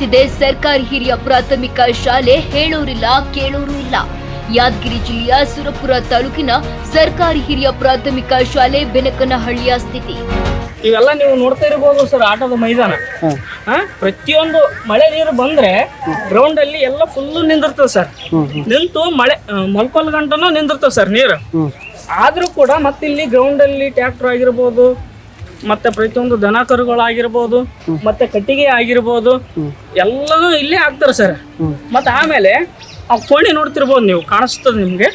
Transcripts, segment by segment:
ನಡೆಯುತ್ತಿದೆ ಸರ್ಕಾರಿ ಹಿರಿಯ ಪ್ರಾಥಮಿಕ ಶಾಲೆ ಹೇಳೋರಿಲ್ಲ ಕೇಳೋರು ಇಲ್ಲ. ಯಾದಗಿರಿ ಜಿಲ್ಲೆಯ ಸುರಪುರ ತಾಲೂಕಿನ ಸರ್ಕಾರಿ ಹಿರಿಯ ಪ್ರಾಥಮಿಕ ಶಾಲೆ ಬೆನಕನಹಳ್ಳಿಯ ಸ್ಥಿತಿ. ಇವೆಲ್ಲ ನೀವು ನೋಡ್ತಾ ಇರಬಹುದು ಸರ್ ಆಟದ ಮೈದಾನ. ಹಾ. ಪ್ರತಿಯೊಂದು ಮಳೆ ನೀರು ಬಂದ್ರೆ ಗ್ರೌಂಡ್ ಅಲ್ಲಿ ಎಲ್ಲ ಫುಲ್ ನಿಂದಿರ್ತದೆ ಸರ್. ನಿಂತು ಮಳೆ ಮಲ್ಕೊಲ್ ಗಂಟನೂ ನಿಂದಿರ್ತದೆ ಸರ್ ನೀರು. ಆದ್ರೂ ಕೂಡ ಮತ್ತಿಲ್ಲಿ ಗ್ರೌಂಡ್ ಅಲ್ಲಿ ಟ್ರ್ಯಾಕ್ಟರ್ ಆಗಿರ್ಬೋದು ಮತ್ತೆ ಪ್ರತಿಯೊಂದು ದನ ಕರುಗಳಾಗಿರ್ಬೋದು ಮತ್ತೆ ಕಟ್ಟಿಗೆ ಆಗಿರ್ಬೋದು ಎಲ್ಲನೂ ಇಲ್ಲೇ ಹಾಕ್ತಾರೆ ಸರ್. ಮತ್ತೆ ಆಮೇಲೆ ಆ ಕೋಣಿ ನೋಡ್ತಿರ್ಬೋದು ನೀವು ಕಾಣಿಸ್ತದೆ ನಿಮಗೆ.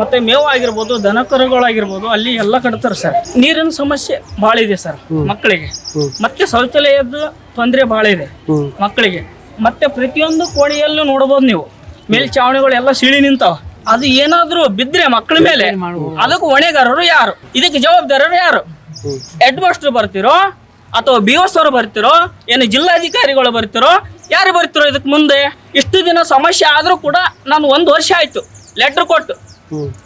ಮತ್ತೆ ಮೇವು ಆಗಿರ್ಬೋದು ದನ ಕರುಗಳಾಗಿರ್ಬೋದು ಅಲ್ಲಿ ಎಲ್ಲ ಕಟ್ತಾರೆ ಸರ್. ನೀರಿನ ಸಮಸ್ಯೆ ಭಾಳ ಇದೆ ಸರ್ ಮಕ್ಕಳಿಗೆ. ಮತ್ತೆ ಶೌಚಾಲಯದ ತೊಂದರೆ ಭಾಳ ಇದೆ ಮಕ್ಕಳಿಗೆ. ಮತ್ತೆ ಪ್ರತಿಯೊಂದು ಕೋಣೆಯಲ್ಲೂ ನೋಡ್ಬೋದು ನೀವು. ಮೇಲ್ಚಾವಣಿಗಳು ಎಲ್ಲ ಸಿಳಿ ನಿಂತಾವ. ಅದು ಏನಾದ್ರೂ ಬಿದ್ರೆ ಮಕ್ಕಳ ಮೇಲೆ ಅದಕ್ಕೆ ಹೊಣೆಗಾರರು ಯಾರು? ಇದಕ್ಕೆ ಜವಾಬ್ದಾರರು ಯಾರು? ಹೆಡ್ ಮಾಸ್ಟರ್ ಬರ್ತಿರೋ ಅಥವಾ ಬಿ ಎಸ್ ಅವರು ಬರ್ತಿರೋ ಏನು ಜಿಲ್ಲಾಧಿಕಾರಿಗಳು ಬರ್ತಿರೋ ಯಾರು ಬರ್ತಿರೋ ಇದಕ್ಕೆ ಮುಂದೆ? ಇಷ್ಟು ದಿನ ಸಮಸ್ಯೆ ಆದರೂ ಕೂಡ ನಾನು ಒಂದು ವರ್ಷ ಆಯ್ತು ಲೆಟರ್ ಕೊಟ್ಟು.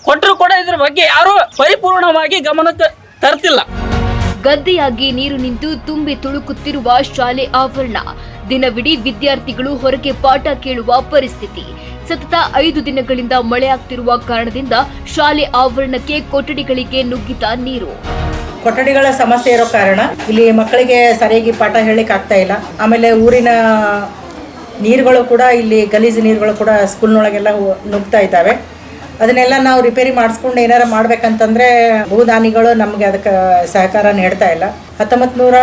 ಕೊಟ್ಟರು ಕೂಡ ಇದ್ರ ಬಗ್ಗೆ ಯಾರು ಪರಿಪೂರ್ಣವಾಗಿ ಗಮನಕ್ಕೆ ತರ್ತಿಲ್ಲ. ಗದ್ದೆಯಾಗಿ ನೀರು ನಿಂತು ತುಂಬಿ ತುಳುಕುತ್ತಿರುವ ಶಾಲೆ ಆವರಣ. ದಿನವಿಡೀ ವಿದ್ಯಾರ್ಥಿಗಳು ಹೊರಗೆ ಪಾಠ ಕೇಳುವ ಪರಿಸ್ಥಿತಿ. ಸತತ ಐದು ದಿನಗಳಿಂದ ಮಳೆಯಾಗ್ತಿರುವ ಕಾರಣದಿಂದ ಶಾಲೆ ಆವರಣಕ್ಕೆ ಕೊಠಡಿಗಳಿಗೆ ನುಗ್ಗಿದ ನೀರು. ಕೊಠಡಿಗಳ ಸಮಸ್ಯೆ ಇರೋ ಕಾರಣ ಇಲ್ಲಿ ಮಕ್ಕಳಿಗೆ ಸರಿಯಾಗಿ ಪಾಠ ಹೇಳಲಿಕ್ಕೆ ಆಗ್ತಾ ಇಲ್ಲ. ಆಮೇಲೆ ಊರಿನ ನೀರುಗಳು ಕೂಡ ಇಲ್ಲಿ ಗಲೀಜು ನೀರುಗಳು ಕೂಡ ಸ್ಕೂಲ್ನೊಳಗೆಲ್ಲ ನುಗ್ತಾ ಇದ್ದಾವೆ. ಅದನ್ನೆಲ್ಲ ನಾವು ರಿಪೇರಿ ಮಾಡಿಸ್ಕೊಂಡು ಏನಾರ ಮಾಡ್ಬೇಕಂತಂದ್ರೆ ಭೂದಾನಿಗಳು ನಮಗೆ ಅದಕ್ಕೆ ಸಹಕಾರ ನೀಡ್ತಾ ಇಲ್ಲ. ಹತ್ತೊಂಬತ್ತು ನೂರ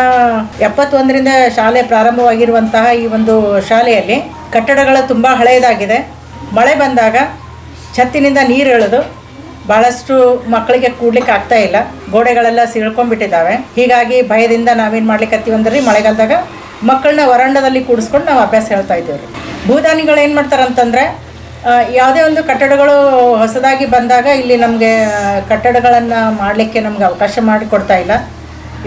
ಎಪ್ಪತ್ತೊಂದರಿಂದ ಶಾಲೆ ಪ್ರಾರಂಭವಾಗಿರುವಂತಹ ಈ ಒಂದು ಶಾಲೆಯಲ್ಲಿ ಕಟ್ಟಡಗಳು ತುಂಬ ಹಳೆಯದಾಗಿದೆ ಮಳೆ ಬಂದಾಗ ಛತ್ತಿನಿಂದ ನೀರು ಇಳಿದು ಭಾಳಷ್ಟು ಮಕ್ಕಳಿಗೆ ಕೂಡ್ಲಿಕ್ಕೆ ಆಗ್ತಾ ಇಲ್ಲ. ಗೋಡೆಗಳೆಲ್ಲ ಸಿಳ್ಕೊಂಡ್ಬಿಟ್ಟಿದ್ದಾವೆ. ಹೀಗಾಗಿ ಭಯದಿಂದ ನಾವೇನು ಮಾಡ್ಲಿಕ್ಕೆ ಅಂದ್ರೆ ಮಳೆಗಾಲದಾಗ ಮಕ್ಕಳನ್ನ ವರಾಂಡದಲ್ಲಿ ಕೂಡಿಸ್ಕೊಂಡು ನಾವು ಅಭ್ಯಾಸ ಹೇಳ್ತಾ ಇದ್ದೇವೆ. ಭೂದಾನಿಗಳು ಏನು ಮಾಡ್ತಾರೆ ಅಂತಂದರೆ ಯಾವುದೇ ಒಂದು ಕಟ್ಟಡಗಳು ಹೊಸದಾಗಿ ಬಂದಾಗ ಇಲ್ಲಿ ನಮಗೆ ಕಟ್ಟಡಗಳನ್ನು ಮಾಡಲಿಕ್ಕೆ ನಮ್ಗೆ ಅವಕಾಶ ಮಾಡಿಕೊಡ್ತಾ ಇಲ್ಲ.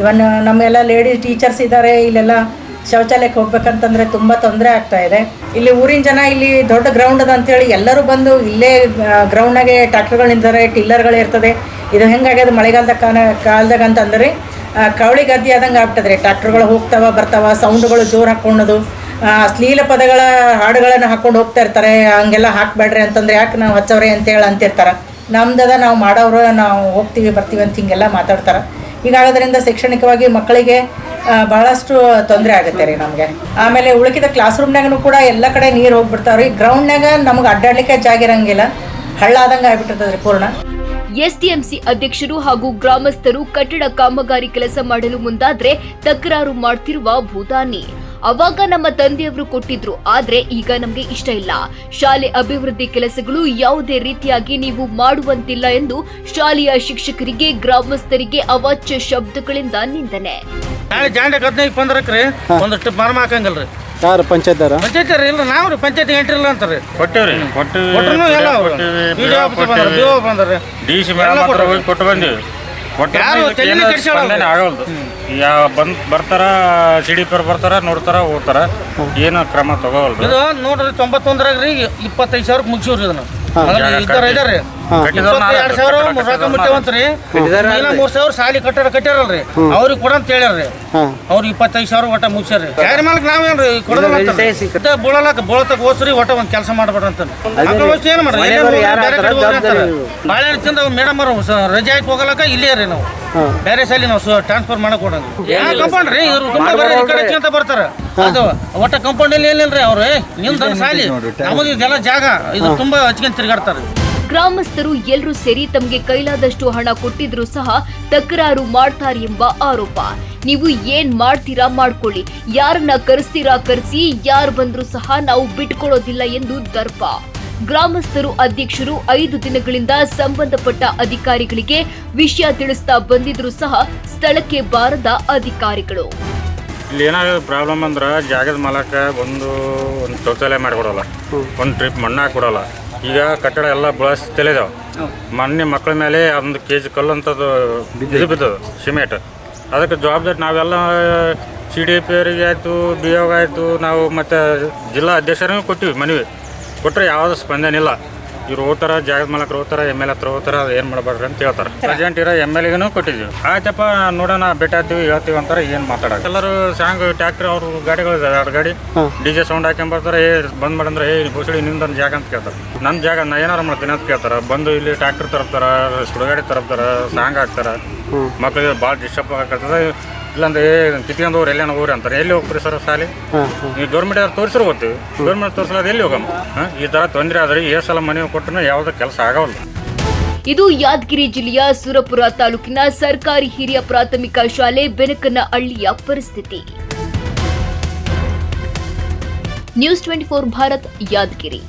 ಇವನ್ ನಮ್ಮೆಲ್ಲ ಲೇಡೀಸ್ ಟೀಚರ್ಸ್ ಇದ್ದಾರೆ ಇಲ್ಲೆಲ್ಲ ಶೌಚಾಲಯಕ್ಕೆ ಹೋಗ್ಬೇಕಂತಂದ್ರೆ ತುಂಬ ತೊಂದರೆ ಆಗ್ತಾ ಇದೆ. ಇಲ್ಲಿ ಊರಿನ ಜನ ಇಲ್ಲಿ ದೊಡ್ಡ ಗ್ರೌಂಡ್ ಅದ ಅಂತೇಳಿ ಎಲ್ಲರೂ ಬಂದು ಇಲ್ಲೇ ಗ್ರೌಂಡ್ನಾಗೆ ಟ್ರ್ಯಾಕ್ಟರ್ಗಳು ನಿಂತಾರೆ ಟಿಲ್ಲರ್ಗಳು ಇರ್ತದೆ. ಇದು ಹೆಂಗಾಗ್ಯದ ಮಳೆಗಾಲದ ಕಾಲ, ಕಾಲದಾಗ ಅಂತಂದ್ರೆ ಕವಳಿ ಗದ್ದೆ ಆದಂಗೆ ಆಗ್ಬಿಟ್ಟದ್ರಿ ಟ್ರ್ಯಾಕ್ಟರ್ಗಳು ಹೋಗ್ತಾವ, ಬರ್ತಾವ ಸೌಂಡ್ಗಳು ಜೋರು ಹಾಕ್ಕೊಳ್ಳೋದು ಅಶ್ಲೀಲ ಪದಗಳ ಹಾಡುಗಳನ್ನು ಹಾಕ್ಕೊಂಡು ಹೋಗ್ತಾ ಇರ್ತಾರೆ. ಹಂಗೆಲ್ಲ ಹಾಕ್ಬೇಡ್ರಿ ಅಂತಂದ್ರೆ ಯಾಕೆ ನಾವು ಹಚ್ಚವ್ರೆ ಅಂತೇಳಿ ಅಂತಿರ್ತಾರೆ. ನಮ್ದದ ನಾವು ಮಾಡೋರು ನಾವು ಹೋಗ್ತೀವಿ, ಬರ್ತೀವಿ ಅಂತ ಹಿಂಗೆಲ್ಲ ಮಾತಾಡ್ತಾರೆ. ಹೀಗಾಗೋದ್ರಿಂದ ಶೈಕ್ಷಣಿಕವಾಗಿ ಮಕ್ಕಳಿಗೆ ಬಹಳಷ್ಟು ತೊಂದರೆ ಆಗುತ್ತೆ ರೀ ನಮಗೆ. ಆಮೇಲೆ ಉಳಿಕಿದ ಕ್ಲಾಸ್ ರೂಮ್ನಾಗೂ ಕೂಡ ಎಲ್ಲ ಕಡೆ ನೀರು ಹೋಗ್ಬಿಡ್ತಾವ್ರಿ. ಗ್ರೌಂಡ್ನಾಗ ನಮ್ಗೆ ಅಡ್ಡಾಡ್ಲಿಕ್ಕೆ ಜಾಗ ಇರಂಗಿಲ್ಲ. ಹಳ್ಳ ಆದಂಗೆ ಆಗ್ಬಿಟ್ಟಿರ್ತದೆ ಪೂರ್ಣ. ಎಸ್ಡಿಎಂಸಿ ಅಧ್ಯಕ್ಷರು ಹಾಗೂ ಗ್ರಾಮಸ್ಥರು ಕಟ್ಟಡ ಕಾಮಗಾರಿ ಕೆಲಸ ಮಾಡಲು ಮುಂದಾದ್ರೆ ತಕರಾರು ಮಾಡ್ತಿರುವ ಭೂದಾನಿ ಅವಾಗ ನಮ್ಮ ತಂದೆಯವರು ಕೊಟ್ಟಿದ್ರು ಆದ್ರೆ ಈಗ ನಮ್ಗೆ ಇಷ್ಟ ಇಲ್ಲ. ಶಾಲೆ ಅಭಿವೃದ್ಧಿ ಕೆಲಸಗಳು ಯಾವುದೇ ರೀತಿಯಾಗಿ ನೀವು ಮಾಡುವಂತಿಲ್ಲ ಎಂದು ಶಾಲೆಯ ಶಿಕ್ಷಕರಿಗೆ ಗ್ರಾಮಸ್ಥರಿಗೆ ಅವಾಚ್ಯ ಶಬ್ದಗಳಿಂದ ನಿಂದನೆ. ಯಾರು ಪಂಚಾಯತ್ ಪಂಚಾಯತ್ ಇಲ್ಲ ನಾವು ರೀ ಪಂಚಾಯತ್ ಎಂಟ್ರಿಲ್ಲ ಅಂತಾರೆ. ಕೊಟ್ಟೇವ್ರಿ ಕೊಟ್ಟಿವಿ ಕೊಟ್ಟರು ಎಲ್ಲ ಡಿ ಸಿ ಮೇಡಮ್ ಹತ್ರ ಹೋಗಿ ಕೊಟ್ಟು ಬಂದೀವಿ. ಯಾರು ತಲೆನೇ ಕೆಡ್ಸ್ಕೊಳಲ್ಲ. ಸ್ಪಂದನೆ ಆಗಲ್ದು. ಯಾವ ಬಂದ್ ಬರ್ತಾರ ಸಿ ಡಿ ಪಿ ಬರ್ತಾರ ನೋಡ್ತಾರ ಹೋಗ್ತಾರ ಏನು ಕ್ರಮ ತಗೋವಲ್ರಿ ಇದು ನೋಡ್ರಿ ತೊಂಬತ್ತೊಂದರಾಗ ರೀ ಇಪ್ಪತ್ತೈದು ಸಾವಿರಕ್ಕೆ ಮುಗಿಸಿವ್ರಿ ಇದನ್ನ. ಇದ್ದಾರೆ ಇದಾರೆ ಎರಡು ಸಾವಿರ ರೊಕ್ಕ ಇಲ್ಲ ಮೂರ್ ಸಾವಿರ ಸಾಲಿ ಕಟ್ಟಡ ಕಟ್ಟಾರಲ್ರಿ ಅವ್ರಿಗೆ ಕೊಡ ಅಂತ ಹೇಳ್ಯಾರ್ರಿ. ಹಾಂ. ಅವ್ರು ಇಪ್ಪತ್ತೈದು ಸಾವಿರ ಒಟ್ಟ ಮುಗಿಸ್ಯಾರ್ರಿ. ಯಾರ ಮಾಲಕ್ ನಾವೇನ್ರಿ ಕೊಡೋದಿಲ್ಲ ಬೀಳಲಕ್ಕ ಬೋಳತಕ್ಕ ಹೋಸ್ರಿ ಒಟ್ಟ ಒಂದ್ ಕೆಲಸ ಮಾಡ್ಬೇಡ್ರಿ ಅಂತ ಏನು ಮಾಡ್ರಿ? ಬಾಳೆ ತಿಂದ ಮೇಡಮ್ ಅವರು ರಜೆ ಹಾಕಿ ಹೋಗಲಕ್ಕ ಇಲ್ಲೇ ರೀ ನಾವು. ಬೇರೆ ಸಾಲಿ ನಾವು ಟ್ರಾನ್ಸ್ಫರ್ ಮಾಡಕ್ ಕೊಡೋದು ಯಾವ ಕಂಪೌಂಡ್ ರೀ? ಇವ್ರು ತುಂಬಾ ಬೇರೆ ಈ ಕಡೆ ಅಂತ ಬರ್ತಾರ. ಅದು ಒಟ್ಟ ಕಂಪೌಂಡ್ ಅಲ್ಲಿ ಏನಿಲ್ರಿ ಅವ್ರೆ? ನಿಮ್ದು ಸಾಲಿ. ನಮಗೆ ಇದೆಲ್ಲ ಜಾಗ. ಇದು ತುಂಬಾ ಹಚ್ಕೊಂಡ್ ತಿರ್ಗಾಡ್ತಾರೆ. ಗ್ರಾಮಸ್ಥರು ಎಲ್ಲರೂ ಸೇರಿ ತಮಗೆ ಕೈಲಾದಷ್ಟು ಹಣ ಕೊಟ್ಟಿದ್ರೂ ಸಹ ತಕರಾರು ಮಾಡ್ತಾರೆ ಎಂಬ ಆರೋಪ. ನೀವು ಏನ್ ಮಾಡ್ತೀರಾ ಮಾಡ್ಕೊಳ್ಳಿ. ಯಾರನ್ನ ಕರೆಸ್ತೀರಾ ಕರೆಸಿ ಯಾರು ಬಂದ್ರು ಸಹ ನಾವು ಬಿಟ್ಕೊಡೋದಿಲ್ಲ ಎಂದು ದರ್ಪ. ಗ್ರಾಮಸ್ಥರು ಅಧ್ಯಕ್ಷರು ಐದು ದಿನಗಳಿಂದ ಸಂಬಂಧಪಟ್ಟ ಅಧಿಕಾರಿಗಳಿಗೆ ವಿಷಯ ತಿಳಿಸ್ತಾ ಬಂದಿದ್ರು ಸಹ ಸ್ಥಳಕ್ಕೆ ಬಾರದ ಅಧಿಕಾರಿಗಳು. ಇಲ್ಲಿ ಏನಾದ್ರು ಪ್ರಾಬ್ಲಮ್ ಅಂದ್ರೆ ಜಾಗದ ಮಾಲಕ ಒಂದು ಒಂದು ಶೌಚಾಲಯ ಮಾಡಿಕೊಡಲ್ಲ. ಒಂದು ಟ್ರಿಪ್ ಮಣ್ಣಾಕ್ ಹಾಕೊಡಲ್ಲ ಈಗ ಕಟ್ಟಡ ಎಲ್ಲ ಬಳಸ್ ತಿಳಿದಾವ ಮೊನ್ನೆ ಮಕ್ಕಳ ಮೇಲೆ ಒಂದು ಕೆ ಜಿ ಕಲ್ಲು ಅಂತದ್ದು ಇದು ಬಿದ್ದದು ಸಿಮೆಂಟ್. ಅದಕ್ಕೆ ಜವಾಬ್ದಾರಿ ನಾವೆಲ್ಲ ಸಿ ಡಿ ಪಿ ಅವರಿಗೆ ಆಯಿತು ಬಿ ಆಯಿತು ನಾವು ಮತ್ತು ಜಿಲ್ಲಾ ಅಧ್ಯಕ್ಷರಿಗೂ ಕೊಟ್ಟಿವಿ ಮನವಿ. ಕೊಟ್ಟರೆ ಯಾವುದೂ ಸ್ಪಂದನೆ ಇಲ್ಲ. ಇವ್ರು ಹೋಗ್ತಾರ ಜಾಗದ ಮಾಲಕರು ಹೋಗ್ತಾರ ಎಂ ಎಲ್ ಹತ್ರ ಹೋಗ್ತಾರ ಅದು ಏನು ಮಾಡಬೇಡ್ರಿ ಅಂತ ಹೇಳ್ತಾರೆ. ಪ್ರೆಸೆಂಟ್ ಇರೋ ಎಂ ಎಲ್ ಎಗೂ ಕೊಟ್ಟಿದ್ವಿ ಆಯ್ತಪ್ಪ ನೋಡೋಣ ಹತ್ತೀವಿ ಹೇಳ್ತೀವಿ ಅಂತಾರೆ ಏನು ಮಾತಾಡೋದು. ಎಲ್ಲರೂ ಸಾಂಗ್ ಟ್ಯಾಕ್ಟ್ರಿ ಅವ್ರ ಗಾಡಿಗಳು ಇದಾವೆ ಎರಡು ಗಾಡಿ. ಡಿ ಜೆ ಸೌಂಡ್ ಹಾಕೊಂಬರ್ತಾರೆ ಏ ಬಂದ್ ಮಾಡಂದ್ರೆ ಏ ಬೋಸಡಿ ನಿಂದ ಜಾಗ ಅಂತ ಕೇಳ್ತಾರೆ. ನನ್ನ ಜಾಗ ನಾ ಏನಾರ ಮಾಡ್ತೀನಿ ಅಂತ ಕೇಳ್ತಾರೆ. ಬಂದು ಇಲ್ಲಿ ಟ್ಯಾಕ್ಟರ್ ತರಪ್ತಾರ ಸುಡುಗಾಡಿ ತರಪ್ತಾರ ಸಾಂಗ್ ಹಾಕ್ತಾರ. ಮಕ್ಳಿಗೆ ಭಾಳ ಡಿಸ್ಟರ್ಬ್ ಆಗತ್ತದ ಇಲ್ಲಾಂದ್ರೆ ಏ ಕಿತ್ಕೊಂಡವ್ರು ಎಲ್ಲೇನೋ ಹೋಗ್ರಿ ಅಂತಾರೆ. ಎಲ್ಲಿ ಹೋಗ್ರಿ ಸರ್ ಸಾಲಿ ಈ ಗೌರ್ಮೆಂಟ್ ಯಾರು ತೋರಿಸ್ರು ಹೋಗ್ತೀವಿ ಗೌರ್ಮೆಂಟ್ ತೋರಿಸಲಾದ ಎಲ್ಲಿ ಹೋಗಮ್ಮ? ಹಾಂ? ಈ ತರ ತೊಂದರೆ ಆದ್ರೆ ಏ ಸಲ ಮನೆ ಕೊಟ್ಟರು ಯಾವ್ದು ಕೆಲಸ ಆಗವಲ್ಲ ಇದು ಯಾದಗಿರಿ ಜಿಲ್ಲೆಯ ಸುರಪುರ ತಾಲೂಕಿನ ಸರ್ಕಾರಿ ಹಿರಿಯ ಪ್ರಾಥಮಿಕ ಶಾಲೆ ಬೆನಕನಹಳ್ಳಿಯ ಪರಿಸ್ಥಿತಿ. News twenty four Bharat Yadgir.